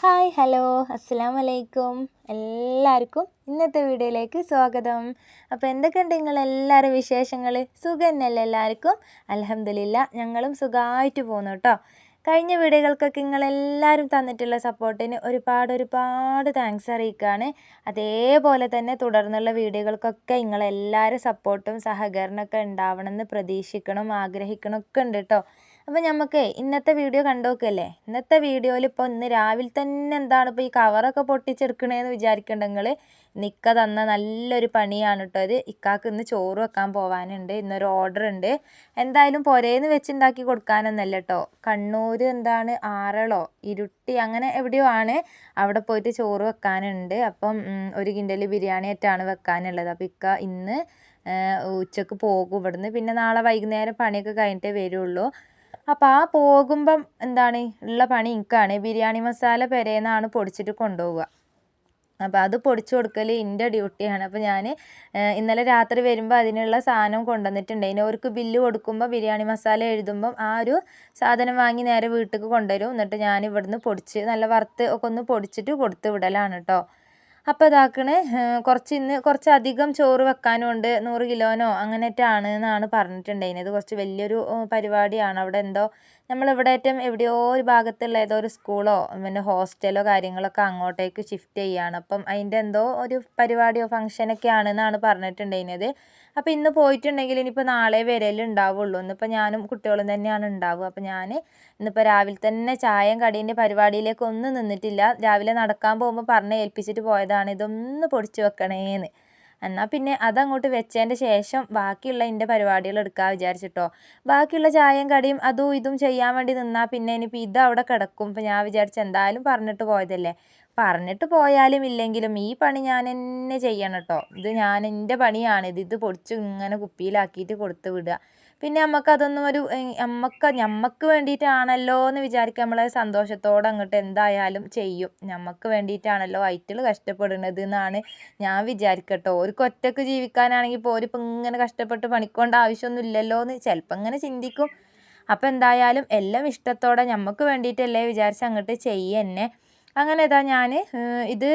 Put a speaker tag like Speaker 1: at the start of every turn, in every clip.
Speaker 1: Hi hello. അസ്സാം വലൈക്കും എല്ലാവർക്കും ഇന്നത്തെ വീഡിയോയിലേക്ക് സ്വാഗതം. അപ്പോൾ എന്തൊക്കെയുണ്ട് നിങ്ങളെല്ലാവരും വിശേഷങ്ങൾ സുഖം തന്നെയല്ലേ എല്ലാവർക്കും? അലഹമില്ല ഞങ്ങളും സുഖമായിട്ട് പോകുന്നു കേട്ടോ കഴിഞ്ഞ വീഡിയോകൾക്കൊക്കെ നിങ്ങൾ നിങ്ങളെല്ലാവരും തന്നിട്ടുള്ള സപ്പോർട്ടിന് ഒരുപാട് ഒരുപാട് താങ്ക്സ് അറിയിക്കുകയാണ് അതേപോലെ തന്നെ തുടർന്നുള്ള വീഡിയോകൾക്കൊക്കെ നിങ്ങൾ നിങ്ങളെല്ലാവരും സപ്പോർട്ടും സഹകരണമൊക്കെ ഉണ്ടാവണമെന്ന് പ്രതീക്ഷിക്കണം ആഗ്രഹിക്കണം ഒക്കെ ഉണ്ട് കേട്ടോ അപ്പോൾ നമുക്ക് ഇന്നത്തെ വീഡിയോ കണ്ടു നോക്കല്ലേ? ഇന്നത്തെ വീഡിയോയിൽ ഇപ്പോൾ ഇന്ന് രാവിലെ തന്നെ എന്താണ് ഇപ്പോൾ ഈ കവറൊക്കെ പൊട്ടിച്ചെടുക്കണേന്ന് വിചാരിക്കണ്ടെങ്കിൽ നിക്ക തന്ന നല്ലൊരു പണിയാണ് കേട്ടോ ഇത്. ഇക്കാക്ക് ഇന്ന് ചോറ് വെക്കാൻ പോകാനുണ്ട് ഇന്നൊരു ഓർഡർ ഉണ്ട്. എന്തായാലും പുരേന്ന് വെച്ചുണ്ടാക്കി കൊടുക്കാനൊന്നല്ല കേട്ടോ കണ്ണൂർ എന്താണ്? ആറളോ ഇരുട്ടി അങ്ങനെ എവിടെയോ ആണ്. അവിടെ പോയിട്ട് ചോറ് വെക്കാനുണ്ട്. അപ്പം ഒരു കിൻഡൽ ബിരിയാണി ആയിട്ടാണ് വെക്കാനുള്ളത്. അപ്പോൾ ഇക്ക ഇന്ന് ഉച്ചയ്ക്ക് പോകും ഇവിടുന്ന്. പിന്നെ നാളെ വൈകുന്നേരം പണിയൊക്കെ കഴിഞ്ഞിട്ടേ വരുള്ളൂ. അപ്പോൾ ആ പോകുമ്പം എന്താണ് ഉള്ള പണി എനിക്കാണ്. ബിരിയാണി മസാല പെരേന്നാണ് പൊടിച്ചിട്ട് കൊണ്ടുപോവുക അപ്പം അത് പൊടിച്ചു കൊടുക്കൽ എന്റെ ഡ്യൂട്ടിയാണ്. അപ്പോൾ ഞാൻ ഇന്നലെ രാത്രി വരുമ്പോൾ അതിനുള്ള സാധനം കൊണ്ടുവന്നിട്ടുണ്ട്. അവർക്ക് ബില്ല് കൊടുക്കുമ്പോൾ ബിരിയാണി മസാല എഴുതുമ്പം ആ ഒരു സാധനം വാങ്ങി നേരെ വീട്ടിലേക്ക് കൊണ്ടുവരും. എന്നിട്ട് ഞാൻ ഇവിടുന്ന് പൊടിച്ച് നല്ല വറുത്ത് ഒക്കെ ഒന്ന് പൊടിച്ചിട്ട് കൊടുത്ത് വിടലാണ് കേട്ടോ അപ്പോൾ ഇതാക്കണ് കുറച്ച് ഇന്ന് കുറച്ച് അധികം ചോറ് വെക്കാനുണ്ട് നൂറ് കിലോനോ അങ്ങനെയൊക്കെയാണ് എന്നാണ് പറഞ്ഞിട്ടുണ്ടായിരുന്നത്. കുറച്ച് വലിയൊരു പരിപാടിയാണ്. അവിടെ എന്തോ നമ്മളിവിടെ ഏറ്റവും എവിടെയോ ഒരു ഭാഗത്തുള്ള ഏതോ ഒരു സ്കൂളോ പിന്നെ ഹോസ്റ്റലോ കാര്യങ്ങളൊക്കെ അങ്ങോട്ടേക്ക് ഷിഫ്റ്റ് ചെയ്യുകയാണ് അപ്പം അതിന്റെ എന്തോ ഒരു പരിപാടിയോ ഫംഗ്ഷനൊക്കെ ആണെന്നാണ് പറഞ്ഞിട്ടുണ്ടായിരുന്നത്. അപ്പോൾ ഇന്ന് പോയിട്ടുണ്ടെങ്കിൽ ഇനിയിപ്പോൾ നാളെ വരലുണ്ടാവുള്ളൂ ഇന്നിപ്പോൾ ഞാനും കുട്ടികളും തന്നെയാണ് ഉണ്ടാവുക. അപ്പോൾ ഞാൻ ഇന്നിപ്പോൾ രാവിലെ തന്നെ ചായയും കടീന്റെ പരിപാടിയിലേക്ക് ഒന്നും നിന്നിട്ടില്ല. രാവിലെ നടക്കാൻ പോകുമ്പോൾ പറഞ്ഞ് ഏൽപ്പിച്ചിട്ട് പോയതാണ്. ഇതൊന്ന് പൊടിച്ച് വെക്കണേന്ന്. എന്നാൽ പിന്നെ അതങ്ങോട്ട് വെച്ചതിന്റെ ശേഷം ബാക്കിയുള്ള എന്റെ പരിപാടികൾ എടുക്കാൻ വിചാരിച്ചിട്ടോ. ബാക്കിയുള്ള ചായയും കടിയും അതും ഇതും ചെയ്യാൻ വേണ്ടി നിന്നാൽ പിന്നെ ഇനിയിപ്പോൾ ഇത് അവിടെ കിടക്കും. ഇപ്പം ഞാൻ വിചാരിച്ചു എന്തായാലും പറഞ്ഞിട്ട് പോയതല്ലേ. പറഞ്ഞിട്ട് പോയാലും ഇല്ലെങ്കിലും ഈ പണി ഞാൻ തന്നെ ചെയ്യണം കേട്ടോ ഇത് ഞാൻ എന്റെ പണിയാണ് ഇത് ഇത് പൊടിച്ച് ഇങ്ങനെ കുപ്പിയിലാക്കിയിട്ട് കൊടുത്ത് വിടുക. പിന്നെ നമുക്ക് അതൊന്നും ഒരു നമുക്ക് നമുക്ക് വേണ്ടിയിട്ടാണല്ലോ എന്ന് വിചാരിക്കുക നമ്മൾ സന്തോഷത്തോടെ അങ്ങോട്ട് എന്തായാലും ചെയ്യും. നമുക്ക് വേണ്ടിയിട്ടാണല്ലോ ഐറ്റൾ കഷ്ടപ്പെടുന്നത് എന്നാണ് ഞാൻ വിചാരിക്കട്ടോ. ഒരു ഒറ്റയ്ക്ക് ജീവിക്കാനാണെങ്കിൽ പോരിപ്പോൾ ഇങ്ങനെ കഷ്ടപ്പെട്ട് പണിക്കൊണ്ട ആവശ്യമൊന്നും ഇല്ലല്ലോ എന്ന് ചിലപ്പോൾ ഇങ്ങനെ ചിന്തിക്കും. അപ്പോൾ എന്തായാലും എല്ലാം ഇഷ്ടത്തോടെ നമുക്ക് വേണ്ടിയിട്ടല്ലേ വിചാരിച്ച് അങ്ങോട്ട് ചെയ്യുക അങ്ങനെ ഇതാ ഞാൻ ഇത്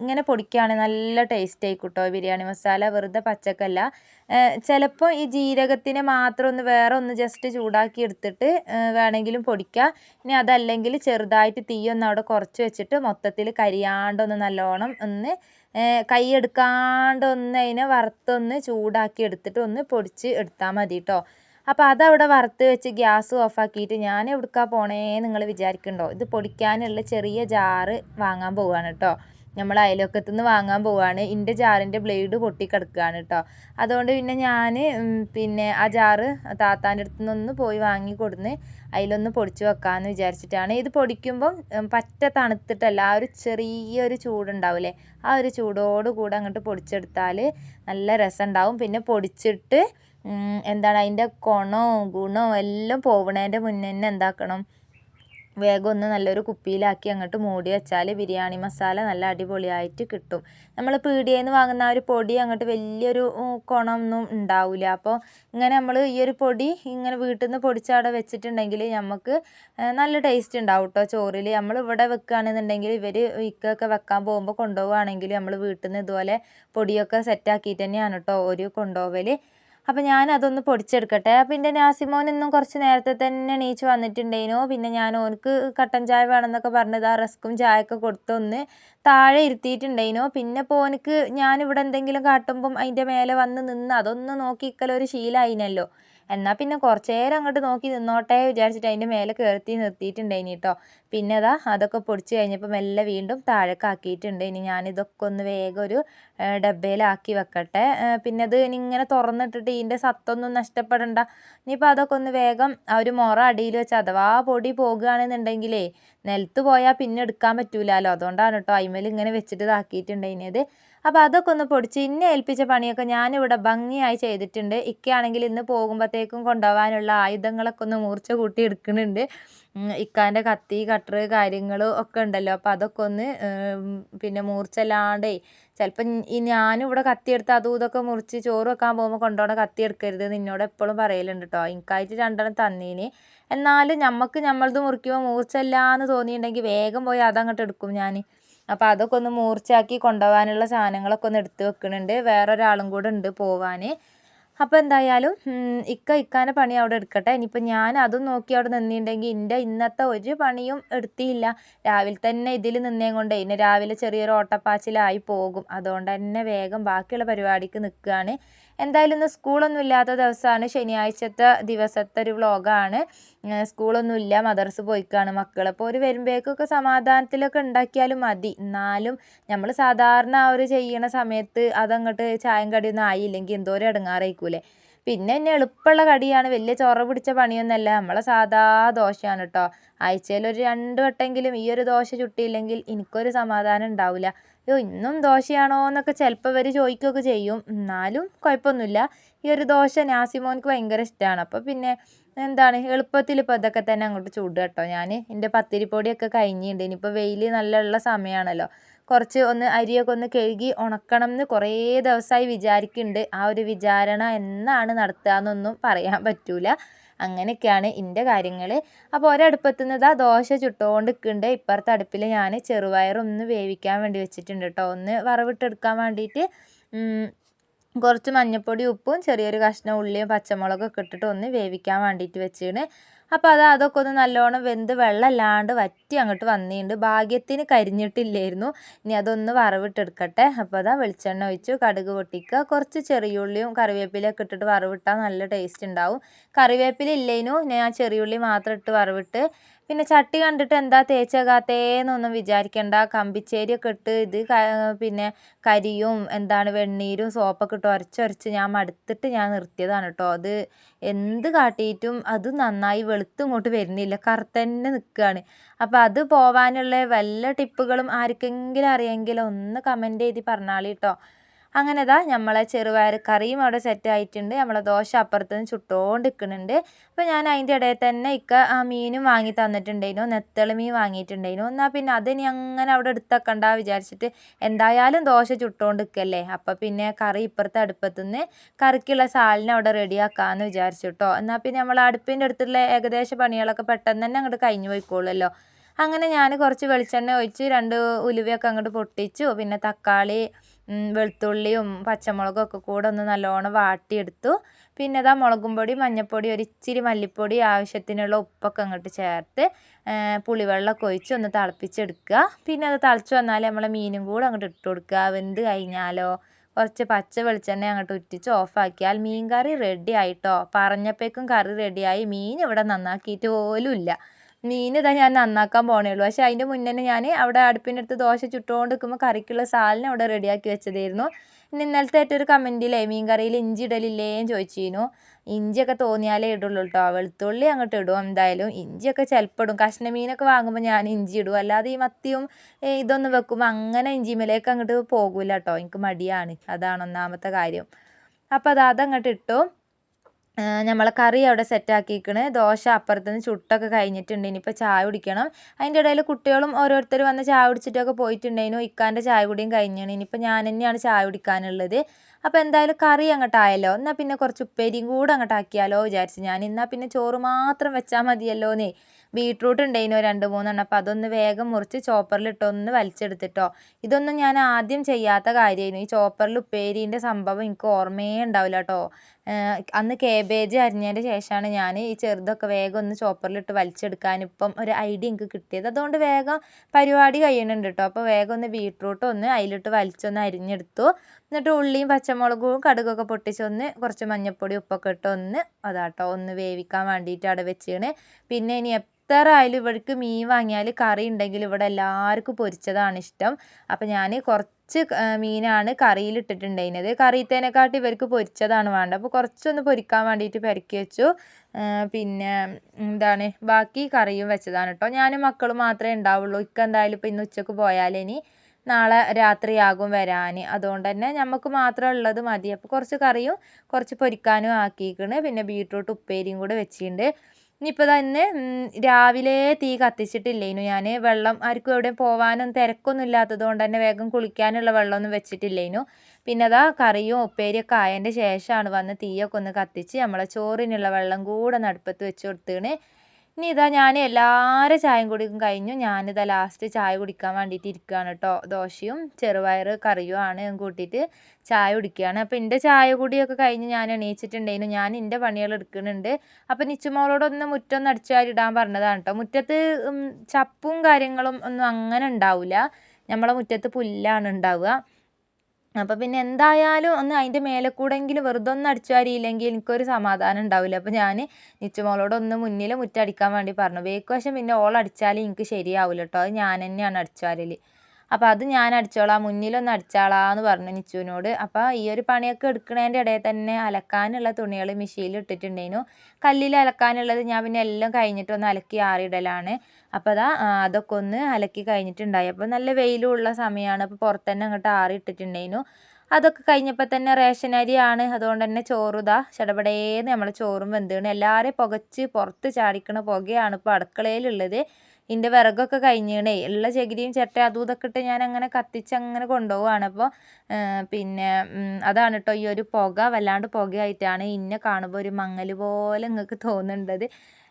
Speaker 1: ഇങ്ങനെ പൊടിക്കുകയാണ് നല്ല ടേസ്റ്റ് ആയിക്കോട്ടോ കേട്ടോ ബിരിയാണി മസാല. വെറുതെ പച്ചക്കല്ല. ചിലപ്പോൾ ഈ ജീരകത്തിനെ മാത്രം ഒന്ന് വേറെ ഒന്ന് ജസ്റ്റ് ചൂടാക്കി എടുത്തിട്ട് വേണമെങ്കിലും പൊടിക്കുക ഇനി അതല്ലെങ്കിൽ ചെറുതായിട്ട് തീയൊന്ന് അവിടെ കുറച്ച് വെച്ചിട്ട് മൊത്തത്തിൽ കരിയാണ്ടൊന്ന് നല്ലോണം ഒന്ന് കൈ എടുക്കാണ്ടൊന്ന് അതിനെ വറുത്തൊന്ന് ചൂടാക്കി എടുത്തിട്ട് ഒന്ന് പൊടിച്ച് എടുത്താൽ മതി കേട്ടോ അപ്പോൾ അതവിടെ വറുത്ത് വെച്ച് ഗ്യാസ് ഓഫാക്കിയിട്ട് ഞാൻ എവിടുക്കാ പോണേ? നിങ്ങൾ വിചാരിക്കണ്ടോ ഇത് പൊടിക്കാനുള്ള ചെറിയ ജാറ് വാങ്ങാൻ പോവുകയാണ് കേട്ടോ നമ്മൾ അയലൊക്കത്ത് നിന്ന് വാങ്ങാൻ പോവുകയാണ് എന്റെ ജാറിന്റെ ബ്ലേഡ് പൊട്ടിക്കിടക്കുകയാണ് കേട്ടോ അതുകൊണ്ട് പിന്നെ ഞാൻ പിന്നെ ആ ജാറ് താത്താന്റെ അടുത്ത് നിന്നൊന്ന് പോയി വാങ്ങി കൊടുന്ന് അതിലൊന്ന് പൊടിച്ച് വെക്കാമെന്ന് വിചാരിച്ചിട്ടാണ്. ഇത് പൊടിക്കുമ്പം പറ്റ തണുത്തിട്ടല്ല ആ ഒരു ചെറിയൊരു ചൂടുണ്ടാവില്ലേ ആ ഒരു ചൂടോട് കൂടെ അങ്ങോട്ട് പൊടിച്ചെടുത്താൽ നല്ല രസമുണ്ടാവും പിന്നെ പൊടിച്ചിട്ട് എന്താണ് അതിന്റെ ഗുണവും ഗുണവും എല്ലാം പോകണേന്റെ മുന്നേ തന്നെ എന്താക്കണം? വേഗം ഒന്ന് നല്ലൊരു കുപ്പിയിലാക്കി അങ്ങോട്ട് മൂടി വെച്ചാൽ ബിരിയാണി മസാല നല്ല അടിപൊളിയായിട്ട് കിട്ടും. നമ്മൾ പീടികയിൽ നിന്ന് വാങ്ങുന്ന ആ ഒരു പൊടി അങ്ങോട്ട് വലിയൊരു കുണമൊന്നും ഉണ്ടാവില്ല അപ്പോൾ ഇങ്ങനെ നമ്മൾ ഈ ഒരു പൊടി ഇങ്ങനെ വീട്ടിൽ നിന്ന് പൊടിച്ചവിടെ വെച്ചിട്ടുണ്ടെങ്കിൽ നമുക്ക് നല്ല ടേസ്റ്റ് ഉണ്ടാവും കേട്ടോ ചോറിൽ നമ്മൾ ഇവിടെ വെക്കുകയാണെന്നുണ്ടെങ്കിൽ ഇവർ ഇക്കൊക്കെ വെക്കാൻ പോകുമ്പോൾ കൊണ്ടുപോവുകയാണെങ്കിൽ നമ്മൾ വീട്ടിൽ നിന്ന് ഇതുപോലെ പൊടിയൊക്കെ സെറ്റാക്കിയിട്ട് തന്നെയാണ് കേട്ടോ ഒരു കൊണ്ടുപോകൽ അപ്പോൾ ഞാൻ അതൊന്ന് പൊടിച്ചെടുക്കട്ടെ. അപ്പോൾ എന്റെ നാസിമോൻ ഇന്നും കുറച്ച് നേരത്തെ തന്നെ എണീച്ച് വന്നിട്ടുണ്ടേനു പിന്നെ ഞാൻ ഓനക്ക് കട്ടൻ ചായ വേണമെന്നൊക്കെ പറഞ്ഞത് ആ റസ്ക്കും ചായയൊക്കെ കൊടുത്തൊന്ന് താഴെ ഇരുത്തിയിട്ടുണ്ടേനു പിന്നെ ഇപ്പോൾ ഓനക്ക് ഞാനിവിടെ എന്തെങ്കിലും കാട്ടുമ്പം അതിന്റെ മേലെ വന്ന് നിന്ന് അതൊന്ന് നോക്കിക്കലൊരു ശീലമായിനല്ലോ. എന്നാൽ പിന്നെ കുറച്ച് നേരം അങ്ങോട്ട് നോക്കി നിന്നോട്ടെ വിചാരിച്ചിട്ട് അതിന്റെ മേലെ കയറ്റി നിർത്തിയിട്ടുണ്ടായിനി കേട്ടോ പിന്നെ അതാ അതൊക്കെ പൊടിച്ച് കഴിഞ്ഞപ്പോൾ മെല്ലെ വീണ്ടും താഴേക്ക് ആക്കിയിട്ടുണ്ട്. ഇനി ഞാനിതൊക്കെ ഒന്ന് വേഗം ഒരു ഡബ്ബയിലാക്കി വെക്കട്ടെ. പിന്നെ അത് ഇനി ഇങ്ങനെ തുറന്നിട്ടിട്ട് ഇതിന്റെ സത്തൊന്നും നഷ്ടപ്പെടണ്ട. ഇനിയിപ്പോൾ അതൊക്കെ ഒന്ന് വേഗം ആ ഒരു മുറ അടിയിൽ വെച്ച് അഥവാ പൊടി പോകുകയാണെന്നുണ്ടെങ്കിലേ നിലത്ത് പോയാൽ പിന്നെ എടുക്കാൻ പറ്റൂലല്ലോ അതുകൊണ്ടാണ് കേട്ടോ അയിമേൽ ഇങ്ങനെ വെച്ചിട്ട് ഇതാക്കിയിട്ടുണ്ടായിരുന്നത് അപ്പോൾ അതൊക്കെ ഒന്ന് പൊടിച്ച് ഇന്നെ ഏൽപ്പിച്ച പണിയൊക്കെ ഞാനിവിടെ ഭംഗിയായി ചെയ്തിട്ടുണ്ട്. ഇക്കയാണെങ്കിൽ ഇന്ന് പോകുമ്പോഴത്തേക്കും കൊണ്ടുപോകാനുള്ള ആയുധങ്ങളൊക്കെ ഒന്ന് മൂർച്ച കൂട്ടി എടുക്കുന്നുണ്ട്. ഇക്കാന്റെ കത്തി കട്ടർ കാര്യങ്ങൾ ഒക്കെ ഉണ്ടല്ലോ. അപ്പോൾ അതൊക്കെ ഒന്ന് പിന്നെ മൂർച്ചല്ലാണ്ടേ ചിലപ്പം ഈ ഞാനും ഇവിടെ കത്തിയെടുത്ത് അതും ഇതൊക്കെ മുറിച്ച് ചോറ് വെക്കാൻ പോകുമ്പോൾ കൊണ്ടുപോകണ കത്തി എടുക്കരുത് നിന്നോട് എപ്പോഴും പറയലുണ്ട് കേട്ടോ എനിക്കായിട്ട് രണ്ടെണ്ണം തന്നീന്. എന്നാലും നമുക്ക് നമ്മളത് മുറിക്കുമ്പോൾ മൂർച്ചല്ലാന്ന് തോന്നിയിട്ടുണ്ടെങ്കിൽ വേഗം പോയി അതങ്ങോട്ട് എടുക്കും ഞാൻ അപ്പോൾ അതൊക്കെ ഒന്ന് മൂർച്ചയാക്കി കൊണ്ടുപോകാനുള്ള സാധനങ്ങളൊക്കെ ഒന്ന് എടുത്ത് വെക്കുന്നുണ്ട്. വേറൊരാളും കൂടെ ഉണ്ട് പോവാൻ അപ്പോൾ എന്തായാലും ഇക്ക ഇക്കാന്റെ പണി അവിടെ എടുക്കട്ടെ. ഇനിയിപ്പോൾ ഞാൻ അതും നോക്കി അവിടെ നിന്നിട്ടുണ്ടെങ്കിൽ എന്റെ ഇന്നത്തെ ഒരു പണിയും എടുത്തിയില്ല രാവിലെ തന്നെ ഇതിൽ നിന്നേ കൊണ്ട് ഇന്ന് രാവിലെ ചെറിയൊരു ഓട്ടപ്പാച്ചിലായി പോകും. അതുകൊണ്ട് തന്നെ വേഗം ബാക്കിയുള്ള പരിപാടിക്ക് നിൽക്കുകയാണ് എന്തായാലും ഇന്ന് സ്കൂളൊന്നും ഇല്ലാത്ത ദിവസമാണ്. ശനിയാഴ്ചത്തെ ദിവസത്തെ ഒരു വ്ളോഗാണ് സ്കൂളൊന്നും ഇല്ല മദർസ് പോയിക്കാണ് മക്കൾ അപ്പോൾ ഒരു വരുമ്പോഴേക്കൊക്കെ സമാധാനത്തിലൊക്കെ ഉണ്ടാക്കിയാലും മതി. എന്നാലും നമ്മൾ സാധാരണ ഒരു ചെയ്യണ സമയത്ത് അതങ്ങോട്ട് ചായം കടിയൊന്നും ആയില്ലെങ്കിൽ എന്തോരം ഇടങ്ങാറായിക്കൂലേ. പിന്നെ എന്നെ എളുപ്പമുള്ള കടിയാണ്. വലിയ ചൊറ പിടിച്ച പണിയൊന്നുമല്ല നമ്മളെ സാധാ ദോശയാണ് കേട്ടോ ആഴ്ചയിൽ ഒരു രണ്ട് വട്ടമെങ്കിലും ഈ ഒരു ദോശ ചുട്ടിയില്ലെങ്കിൽ എനിക്കൊരു സമാധാനം ഉണ്ടാവില്ല അയ്യോ ഇന്നും ദോശയാണോ എന്നൊക്കെ ചിലപ്പോൾ ഇവർ ചോദിക്കുകയൊക്കെ ചെയ്യും. എന്നാലും കുഴപ്പമൊന്നുമില്ല ഈ ഒരു ദോശ നാസിമോൻക്ക് ഭയങ്കര ഇഷ്ടമാണ് അപ്പോൾ പിന്നെ എന്താണ് എളുപ്പത്തിൽ ഇപ്പോൾ ഇതൊക്കെ തന്നെ അങ്ങോട്ട് ചൂട് കേട്ടോ. ഞാൻ എന്റെ പത്തിരിപ്പൊടിയൊക്കെ കഴിഞ്ഞിട്ടുണ്ട് ഇനിയിപ്പോൾ വെയിൽ നല്ലുള്ള സമയമാണല്ലോ കുറച്ച് ഒന്ന് അരിയൊക്കെ ഒന്ന് കഴുകി ഉണക്കണം എന്ന് കുറേ ദിവസമായി വിചാരിക്കുന്നുണ്ട് ആ ഒരു വിചാരണ എന്നാണ് നടത്തുക എന്നൊന്നും പറയാൻ പറ്റൂല. അങ്ങനെയൊക്കെയാണ് എന്റെ കാര്യങ്ങൾ അപ്പോൾ ഒരടുപ്പത്ത് നിന്ന് ഇതാ ദോശ ചുട്ടുകൊണ്ട് നിൽക്കുന്നുണ്ട് ഇപ്പുറത്തെ അടുപ്പിൽ ഞാൻ ചെറുപയറൊന്ന് വേവിക്കാൻ വേണ്ടി വെച്ചിട്ടുണ്ട് കേട്ടോ ഒന്ന് വറവിട്ടെടുക്കാൻ വേണ്ടിയിട്ട് കുറച്ച് മഞ്ഞൾപ്പൊടി ഉപ്പും ചെറിയൊരു കഷ്ണം ഉള്ളിയും പച്ചമുളകൊക്കെ ഇട്ടിട്ട് ഒന്ന് വേവിക്കാൻ വേണ്ടിയിട്ട് വെച്ചിരുന്നു അപ്പോൾ അത് അതൊക്കെ ഒന്ന് നല്ലോണം വെന്ത് വെള്ളമില്ലാണ്ട് വറ്റി അങ്ങോട്ട് വന്നിട്ടുണ്ട് ഭാഗ്യത്തിന് കരിഞ്ഞിട്ടില്ലായിരുന്നു ഇനി അതൊന്ന് വറവിട്ടെടുക്കട്ടെ. അപ്പോൾ അതാ വെളിച്ചെണ്ണ ഒഴിച്ചു കടുക് പൊട്ടിക്കുക കുറച്ച് ചെറിയുള്ളിയും കറിവേപ്പിലൊക്കെ ഇട്ടിട്ട് വറവിട്ടാൽ നല്ല ടേസ്റ്റ് ഉണ്ടാവും കറിവേപ്പില ഇല്ലേനു ഞാൻ ചെറിയുള്ളി മാത്രം ഇട്ട് വറവിട്ട് പിന്നെ ചട്ടി കണ്ടിട്ട് എന്താ തേച്ചേക്കാത്തേന്നൊന്നും വിചാരിക്കണ്ട. കമ്പിച്ചേരിയൊക്കെ ഇട്ട് ഇത് പിന്നെ കരിയും എന്താണ് വെണ്ണീരും സോപ്പൊക്കെ ഇട്ട് ഉരച്ചൊരച്ച് ഞാൻ മടുത്തിട്ട് ഞാൻ നിർത്തിയതാണ് കേട്ടോ അത് എന്ത് കാട്ടിയിട്ടും അത് നന്നായി വെളുത്ത് ഇങ്ങോട്ട് വരുന്നില്ല. കറുത്തന്നെ നിൽക്കുകയാണ് അപ്പോൾ അത് പോവാനുള്ള വല്ല ടിപ്പുകളും ആർക്കെങ്കിലും അറിയെങ്കിൽ ഒന്ന് കമന്റ് ചെയ്ത് പറഞ്ഞാളി കേട്ടോ അങ്ങനെ ഇതാ നമ്മളെ ചെറുപയർ കറിയും അവിടെ സെറ്റ് ആയിട്ടുണ്ട്. നമ്മളെ ദോശ അപ്പുറത്ത് നിന്ന് ചുട്ടുകൊണ്ട് നിൽക്കുന്നുണ്ട് അപ്പോൾ ഞാൻ അതിന്റെ ഇടയിൽ തന്നെ ഇക്ക ആ മീനും വാങ്ങി തന്നിട്ടുണ്ടായിരുന്നു. നെത്തളി മീൻ വാങ്ങിയിട്ടുണ്ടായിരുന്നു. എന്നാൽ പിന്നെ അതിനി അങ്ങനെ അവിടെ എടുത്തേക്കണ്ട വിചാരിച്ചിട്ട് എന്തായാലും ദോശ ചുട്ടുകൊണ്ട് നിൽക്കല്ലേ അപ്പോൾ പിന്നെ കറി ഇപ്പുറത്തെ അടുപ്പത്ത് നിന്ന് കറിക്കുള്ള സാലിനെ അവിടെ റെഡിയാക്കാമെന്ന് വിചാരിച്ചു കേട്ടോ എന്നാൽ പിന്നെ നമ്മൾ അടുപ്പിന്റെ അടുത്തുള്ള ഏകദേശം പണികളൊക്കെ പെട്ടെന്ന് തന്നെ അങ്ങോട്ട് കഴിഞ്ഞു പോയിക്കോളുമല്ലോ അങ്ങനെ ഞാൻ കുറച്ച് വെളിച്ചെണ്ണ ഒഴിച്ച് രണ്ട് ഉലുവയൊക്കെ അങ്ങോട്ട് പൊട്ടിച്ചു. പിന്നെ തക്കാളി വെളുത്തുള്ളിയും പച്ചമുളകും ഒക്കെ കൂടെ ഒന്ന് നല്ലോണം വാട്ടിയെടുത്തു. പിന്നെ ഇതാ മുളകും പൊടി മഞ്ഞൾപ്പൊടി ഒരിച്ചിരി മല്ലിപ്പൊടി ആവശ്യത്തിനുള്ള ഉപ്പൊക്കെ അങ്ങോട്ട് ചേർത്ത് പുളിവെള്ളമൊക്കെ ഒഴിച്ച് ഒന്ന് തിളപ്പിച്ചെടുക്കുക. പിന്നെ അത് തിളച്ച് വന്നാൽ നമ്മളെ മീനും കൂടെ അങ്ങോട്ട് ഇട്ട് കൊടുക്കുക. വെന്ത് കഴിഞ്ഞാലോ കുറച്ച് പച്ച വെളിച്ചെണ്ണ അങ്ങോട്ട് ഉറ്റിച്ച് ഓഫാക്കിയാൽ മീൻ കറി റെഡി ആയിട്ടോ പറഞ്ഞപ്പോഴേക്കും കറി റെഡിയായി മീൻ ഇവിടെ നന്നാക്കിയിട്ട് പോലും ഇല്ല മീൻ ഇതാ ഞാൻ നന്നാക്കാൻ പോണേ ഉള്ളൂ. പക്ഷേ അതിന്റെ മുന്നേ ഞാൻ അവിടെ അടുപ്പിന്റെ അടുത്ത് ദോശ ചുട്ടുകൊണ്ട് നിൽക്കുമ്പോൾ കറിക്കുള്ള സാലിനെ അവിടെ റെഡിയാക്കി വെച്ചതായിരുന്നു. ഇനി ഇന്നലത്തെ ഒരു കമന്റിലേ മീൻ കറിയിൽ ഇഞ്ചി ഇടലില്ലേന്ന് ചോദിച്ചിരുന്നു. ഇഞ്ചിയൊക്കെ തോന്നിയാലേ ഇടുള്ളൂ കേട്ടോ വെളുത്തുള്ളി അങ്ങോട്ട് ഇടും എന്തായാലും. ഇഞ്ചിയൊക്കെ ചിലപ്പോൾ ഇടും. കഷ്ണ മീനൊക്കെ വാങ്ങുമ്പോൾ ഞാൻ ഇഞ്ചി ഇടും. അല്ലാതെ ഈ മത്തിയും ഇതൊന്നും വെക്കുമ്പോൾ അങ്ങനെ ഇഞ്ചിമേലേക്ക് അങ്ങോട്ട് പോകില്ല കേട്ടോ എനിക്ക് മടിയാണ്. അതാണ് ഒന്നാമത്തെ കാര്യം. അപ്പോൾ അത് അതങ്ങോട്ട് ഇട്ടു. നമ്മളെ കറി അവിടെ സെറ്റാക്കിയിരിക്കണ് ദോശ അപ്പുറത്ത് നിന്ന് ചുട്ടൊക്കെ കഴിഞ്ഞിട്ടുണ്ട്. ഇനിയിപ്പോൾ ചായ കുടിക്കണം. അതിന്റെ ഇടയിൽ കുട്ടികളും ഓരോരുത്തർ വന്ന് ചായ കുടിച്ചിട്ടൊക്കെ പോയിട്ടുണ്ടായിരുന്നു. ഇക്കാന്റെ ചായ കുടിയും കഴിഞ്ഞാണ്. ഇനിയിപ്പോൾ ഞാൻ തന്നെയാണ് ചായ കുടിക്കാനുള്ളത്. അപ്പോൾ എന്തായാലും കറി അങ്ങോട്ടായല്ലോ എന്നാൽ പിന്നെ കുറച്ച് ഉപ്പേരിയും കൂടെ അങ്ങോട്ടാക്കിയാലോ വിചാരിച്ച്. ഞാൻ എന്നാൽ പിന്നെ ചോറ് മാത്രം വെച്ചാൽ മതിയല്ലോന്നേ. ബീട്രൂട്ട് ഉണ്ടായിരുന്നു രണ്ട് മൂന്നെണ്ണം. അപ്പോൾ അതൊന്ന് വേഗം മുറിച്ച് ചോപ്പറിലിട്ടൊന്ന് വലിച്ചെടുത്തിട്ടോ. ഇതൊന്നും ഞാൻ ആദ്യം ചെയ്യാത്ത കാര്യമായിരുന്നു ഈ ചോപ്പറിൽ ഉപ്പേരീന്റെ സംഭവം എനിക്ക് ഓർമ്മയേ ഉണ്ടാവില്ല കേട്ടോ. അന്ന് കേബേജ് അരിഞ്ഞതിന്റെ ശേഷമാണ് ഞാൻ ഈ ചെറുതൊക്കെ വേഗം ഒന്ന് ചോപ്പറിലിട്ട് വലിച്ചെടുക്കാൻ ഇപ്പം ഒരു ഐഡിയ എനിക്ക് കിട്ടിയത്. അതുകൊണ്ട് വേഗം പരിപാടി കഴിയണുണ്ട് കേട്ടോ. അപ്പോൾ വേഗം ഒന്ന് ബീട്രൂട്ട് ഒന്ന് അതിലിട്ട് വലിച്ചൊന്ന് അരിഞ്ഞെടുത്തു. എന്നിട്ട് ഉള്ളിയും പച്ചമുളകും കടുകൊക്കെ പൊട്ടിച്ചൊന്ന് കുറച്ച് മഞ്ഞൾപ്പൊടി ഉപ്പൊക്കെ ഇട്ട് ഒന്ന് അതാട്ടോ ഒന്ന് വേവിക്കാൻ വേണ്ടിയിട്ട് അവിടെ വെച്ചാണ് പിന്നെ ഇനി എത്ര ആയാലും ഇവർക്ക് മീൻ വാങ്ങിയാൽ കറി ഉണ്ടെങ്കിൽ ഇവിടെ എല്ലാവർക്കും പൊരിച്ചതാണ് ഇഷ്ടം. അപ്പം ഞാൻ കുറച്ച് മീനാണ് കറിയിൽ ഇട്ടിട്ടുണ്ടായിരുന്നത്. കറിയത്തേനെക്കാട്ടി ഇവർക്ക് പൊരിച്ചതാണ് വേണ്ടത്. അപ്പോൾ കുറച്ചൊന്ന് പൊരിക്കാൻ വേണ്ടിയിട്ട് പെരക്കി വെച്ചു. പിന്നെ എന്താണ് ബാക്കി കറിയും വെച്ചതാണ് കേട്ടോ. ഞാനും മക്കളും മാത്രമേ ഉണ്ടാവുള്ളൂ. ഇക്കെന്തായാലും ഇപ്പം ഇന്ന് ഉച്ചയ്ക്ക് പോയാലിനി നാളെ രാത്രിയാകും വരാൻ അതുകൊണ്ട് തന്നെ നമുക്ക് മാത്രം ഉള്ളത് മതി. അപ്പോൾ കുറച്ച് കറിയും കുറച്ച് പൊരിക്കാനും ആക്കിയിരിക്കണ് പിന്നെ ബീട്രൂട്ട് ഉപ്പേരിയും കൂടെ വെച്ചിട്ടുണ്ട്. ഇനിയിപ്പോൾ തന്നെ രാവിലെ തീ കത്തിച്ചിട്ടില്ലേനു ഞാൻ വെള്ളം ആർക്കും എവിടെയും പോകാനും തിരക്കൊന്നും ഇല്ലാത്തത് കൊണ്ട് തന്നെ വേഗം കുളിക്കാനുള്ള വെള്ളമൊന്നും വെച്ചിട്ടില്ലേനു. പിന്നെ അതാ കറിയും ഉപ്പേരിയൊക്കെ ആയതിന്റെ ശേഷമാണ് വന്ന് തീയൊക്കെ ഒന്ന് കത്തിച്ച് നമ്മളെ ചോറിനുള്ള വെള്ളം കൂടെ നടുപ്പത്ത് വെച്ച് കൊടുത്തേണ്. ഇനി ഇതാ ഞാൻ എല്ലാവരും ചായയും കുടിക്കും കഴിഞ്ഞു. ഞാനിതാ ലാസ്റ്റ് ചായ കുടിക്കാൻ വേണ്ടിയിട്ട് ഇരിക്കുകയാണ് കേട്ടോ ദോശയും ചെറുപയർ കറിയുമാണ് കൂട്ടിയിട്ട് ചായ കുടിക്കുകയാണ് അപ്പോൾ എന്റെ ചായ കുടിയൊക്കെ കഴിഞ്ഞ് ഞാൻ എണീച്ചിട്ടുണ്ടായിരുന്നു ഞാൻ എന്റെ പണികൾ എടുക്കുന്നുണ്ട്. അപ്പോൾ നിച്ചുമോളോടൊന്ന് മുറ്റം അടിച്ചുവാരിടാൻ പറഞ്ഞതാണ് കേട്ടോ മുറ്റത്ത് ചപ്പും കാര്യങ്ങളും ഒന്നും അങ്ങനെ ഉണ്ടാവില്ല നമ്മളെ മുറ്റത്ത് പുല്ലാണ് ഉണ്ടാവുക. അപ്പോൾ പിന്നെ എന്തായാലും ഒന്ന് അതിന്റെ മേലെ കൂടെങ്കിലും വെറുതെ ഒന്ന് അടിച്ചു വാരിയില്ലെങ്കിൽ എനിക്കൊരു സമാധാനം ഉണ്ടാവില്ല അപ്പോൾ ഞാൻ നിച്ചുമോളോട് ഒന്ന് മുന്നിൽ മുറ്റടിക്കാൻ വേണ്ടി പറഞ്ഞു. ബേക്ക് വശം പിന്നെ ഓൾ അടിച്ചാൽ എനിക്ക് ശരിയാവില്ല കേട്ടോ അത് ഞാൻ തന്നെയാണ് അടിച്ചു വാരൽ അപ്പോൾ അത് ഞാൻ അടിച്ചോളാം മുന്നിലൊന്ന് അടിച്ചാളാന്ന് പറഞ്ഞു നിച്ചുവിനോട്. അപ്പോൾ ഈ ഒരു പണിയൊക്കെ എടുക്കുന്നതിന്റെ ഇടയിൽ തന്നെ അലക്കാനുള്ള തുണികൾ മെഷീനിൽ ഇട്ടിട്ടുണ്ടായിരുന്നു. കല്ലിൽ അലക്കാനുള്ളത് ഞാൻ പിന്നെ എല്ലാം കഴിഞ്ഞിട്ടൊന്ന് അലക്കി ആറിയിടലാണ് അപ്പോൾ അതാ അതൊക്കെ ഒന്ന് അലക്കി കഴിഞ്ഞിട്ടുണ്ടായി. അപ്പോൾ നല്ല വെയിലുള്ള സമയമാണ് അപ്പോൾ പുറത്ത് തന്നെ അങ്ങോട്ട് ആറിയിട്ടിട്ടുണ്ടായിരുന്നു അതൊക്കെ കഴിഞ്ഞപ്പോൾ തന്നെ റേഷൻ അരിയാണ്. അതുകൊണ്ട് തന്നെ ചോറുതാ ചടപടേന്ന് നമ്മളെ ചോറും വെന്താണ്. എല്ലാവരെയും പുകച്ച് പുറത്ത് ചാടിക്കണ പുകയാണ് ഇപ്പോൾ അടുക്കളയിലുള്ളത്. ഇതിന്റെ വിറകൊക്കെ കഴിഞ്ഞേണേ. ഉള്ള ചകിരിയും ചിരട്ട അതും ഇതൊക്കെ ഇട്ട് ഞാൻ അങ്ങനെ കത്തിച്ച് അങ്ങനെ കൊണ്ടുപോവാണ് അപ്പോൾ പിന്നെ അതാണ് കേട്ടോ ഈ ഒരു പുക. വല്ലാണ്ട് പുകയായിട്ടാണ് ഇന്നെ കാണുമ്പോൾ ഒരു മങ്ങൽ പോലെ നിങ്ങൾക്ക് തോന്നുന്നുണ്ടത്.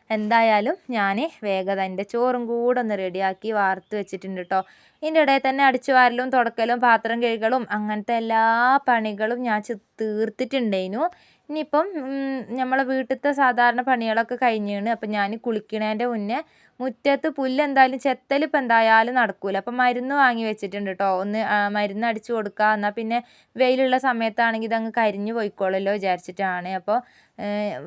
Speaker 1: എന്തായാലും ഞാൻ വേഗത എന്റെ ചോറും കൂടെ ഒന്ന് റെഡിയാക്കി വാർത്ത് വെച്ചിട്ടുണ്ട് കേട്ടോ ഇതിന്റെ ഇടയിൽ തന്നെ അടിച്ചു വാരലും തുടക്കലും പാത്രം കഴുകലും അങ്ങനത്തെ എല്ലാ പണികളും ഞാൻ തീർത്തിട്ടുണ്ടേനു. ഇനിയിപ്പം നമ്മളെ വീട്ടിലത്തെ സാധാരണ പണികളൊക്കെ കഴിഞ്ഞാണ്. അപ്പം ഞാൻ കുളിക്കണേന്റെ മുന്നേ മുറ്റത്ത് പുല്ല് എന്തായാലും എന്തായാലും നടക്കൂല. അപ്പം മരുന്ന് വാങ്ങി വെച്ചിട്ടുണ്ട് കേട്ടോ ഒന്ന് മരുന്ന് അടിച്ചു കൊടുക്കുക എന്നാൽ പിന്നെ വെയിലുള്ള സമയത്താണെങ്കിൽ ഇതങ്ങ് കരിഞ്ഞു പോയിക്കോളല്ലോ വിചാരിച്ചിട്ടാണ്. അപ്പോൾ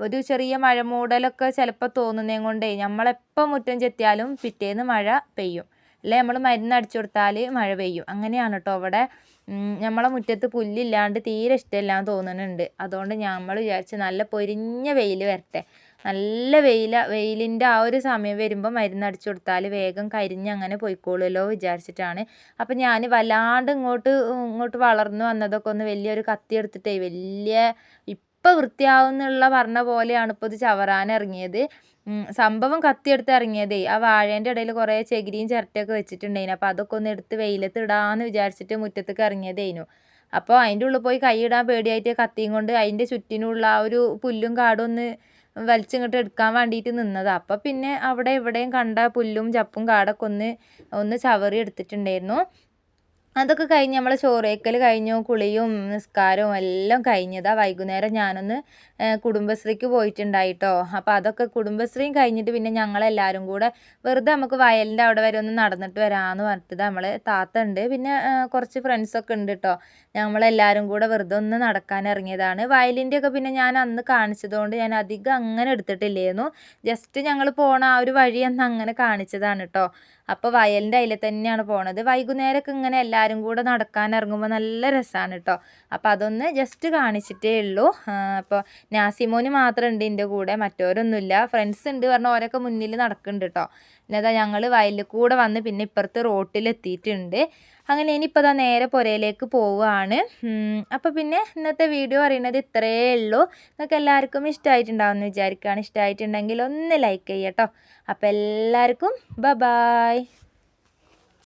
Speaker 1: ഒരു ചെറിയ മഴ മൂടലൊക്കെ ചിലപ്പോൾ തോന്നുന്നതും കൊണ്ടേ നമ്മളെപ്പോൾ മുറ്റം ചെത്തിയാലും പിറ്റേന്ന് മഴ പെയ്യും. അല്ലെ? നമ്മൾ മരുന്ന് അടിച്ചു കൊടുത്താൽ മഴ പെയ്യും. അങ്ങനെയാണ് കേട്ടോ അവിടെ നമ്മളെ മുറ്റത്ത് പുല്ലില്ലാണ്ട് തീരെ ഇഷ്ടമില്ലാന്ന് തോന്നുന്നുണ്ട്. അതുകൊണ്ട് നമ്മൾ വിചാരിച്ച് നല്ല പൊരിഞ്ഞ വെയിൽ വരട്ടെ. നല്ല വെയിൽ വെയിലിന്റെ ആ ഒരു സമയം വരുമ്പോൾ മരുന്ന് അടിച്ചു കൊടുത്താൽ വേഗം കരിഞ്ഞ് അങ്ങനെ പോയിക്കോളുമല്ലോ വിചാരിച്ചിട്ടാണ്. അപ്പം ഞാൻ വല്ലാണ്ട് ഇങ്ങോട്ട് ഇങ്ങോട്ട് വളർന്നു വന്നതൊക്കെ ഒന്ന് വലിയൊരു കത്തി എടുത്തിട്ടേ വലിയ ഇപ്പം വൃത്തിയാവുന്നുള്ള പറഞ്ഞ പോലെയാണ് ഇപ്പോൾ ഇത് ചവറാൻ ഇറങ്ങിയത്. സംഭവം കത്തിയെടുത്ത് ഇറങ്ങിയതേ. ആ വാഴേന്റെ ഇടയിൽ കുറേ ചകിരിയും ചിരട്ടയൊക്കെ വെച്ചിട്ടുണ്ടായിനു. അപ്പോൾ അതൊക്കെ ഒന്ന് എടുത്ത് വെയിലത്ത് ഇടാമെന്ന് വിചാരിച്ചിട്ട് മുറ്റത്തേക്ക് ഇറങ്ങിയതേനു. അപ്പോൾ അതിന്റെ ഉള്ളിൽ പോയി കൈയിടാൻ പേടിയായിട്ട് കത്തിയും കൊണ്ട് അതിന്റെ ചുറ്റിനുള്ള ആ ഒരു പുല്ലും കാടും ഒന്ന് വലിച്ചിങ്ങോട്ട് എടുക്കാൻ വേണ്ടിയിട്ട് നിന്നത്. അപ്പോൾ പിന്നെ അവിടെ ഇവിടെയും കണ്ട പുല്ലും ചപ്പും കാടൊക്കെ ഒന്ന് ഒന്ന് ചവറി എടുത്തിട്ടുണ്ടായിരുന്നു. അതൊക്കെ കഴിഞ്ഞ് നമ്മൾ ചോറേക്കൽ കഴിഞ്ഞു. കുളിയും നിസ്കാരവും എല്ലാം കഴിഞ്ഞതാണ് വൈകുന്നേരം ഞാനൊന്ന് കുടുംബശ്രീക്ക് പോയിട്ടുണ്ടായിട്ടോ. അപ്പോൾ അതൊക്കെ കുടുംബശ്രീയും കഴിഞ്ഞിട്ട് പിന്നെ ഞങ്ങളെല്ലാവരും കൂടെ വെറുതെ നമുക്ക് വയലിന്റെ അവിടെ വരെ ഒന്ന് നടന്നിട്ട് വരാമെന്ന് പറഞ്ഞിട്ട് നമ്മൾ താത്ത ഉണ്ട്. പിന്നെ കുറച്ച് ഫ്രണ്ട്സൊക്കെ ഉണ്ട് കേട്ടോ നമ്മളെല്ലാവരും കൂടെ വെറുതെ ഒന്ന് നടക്കാൻ ഇറങ്ങിയതാണ്. വയലിന്റെ ഒക്കെ പിന്നെ ഞാൻ അന്ന് കാണിച്ചതുകൊണ്ട് ഞാൻ അധികം അങ്ങനെ എടുത്തിട്ടില്ലായിരുന്നു ജസ്റ്റ് ഞങ്ങൾ പോണ ആ ഒരു വഴി അന്ന് അങ്ങനെ കാണിച്ചതാണ് കേട്ടോ അപ്പോൾ വയലിന്റെ അതിൽ തന്നെയാണ് പോണത്. വൈകുന്നേരമൊക്കെ ഇങ്ങനെ എല്ലാവരും കൂടെ നടക്കാൻ ഇറങ്ങുമ്പോൾ നല്ല രസമാണ് കേട്ടോ അപ്പോൾ അതൊന്ന് ജസ്റ്റ് കാണിച്ചിട്ടേ ഉള്ളൂ. അപ്പോൾ നാസിമോന് മാത്രം ഉണ്ട് എന്റെ കൂടെ മറ്റവരൊന്നുമില്ല ഫ്രണ്ട്സ് ഉണ്ട് പറഞ്ഞാൽ ഓരൊക്കെ മുന്നിൽ നടക്കുന്നുണ്ട് കേട്ടോ എന്നതാ ഞങ്ങൾ വയലിൽ കൂടെ വന്ന് പിന്നെ ഇപ്പുറത്ത് റോട്ടിലെത്തിയിട്ടുണ്ട്. അങ്ങനെ ഇനിയിപ്പോൾ ഇതാ നേരെ പുരയിലേക്ക് പോവുകയാണ് അപ്പോൾ പിന്നെ ഇന്നത്തെ വീഡിയോ അറിയുന്നത് ഇത്രയേ ഉള്ളൂ. നിങ്ങൾക്ക് എല്ലാവർക്കും ഇഷ്ടമായിട്ടുണ്ടാവും എന്ന് വിചാരിക്കുകയാണ് ഇഷ്ടമായിട്ടുണ്ടെങ്കിൽ ഒന്ന് ലൈക്ക് ചെയ്യട്ടോ അപ്പോൾ എല്ലാവർക്കും ബ ബായ്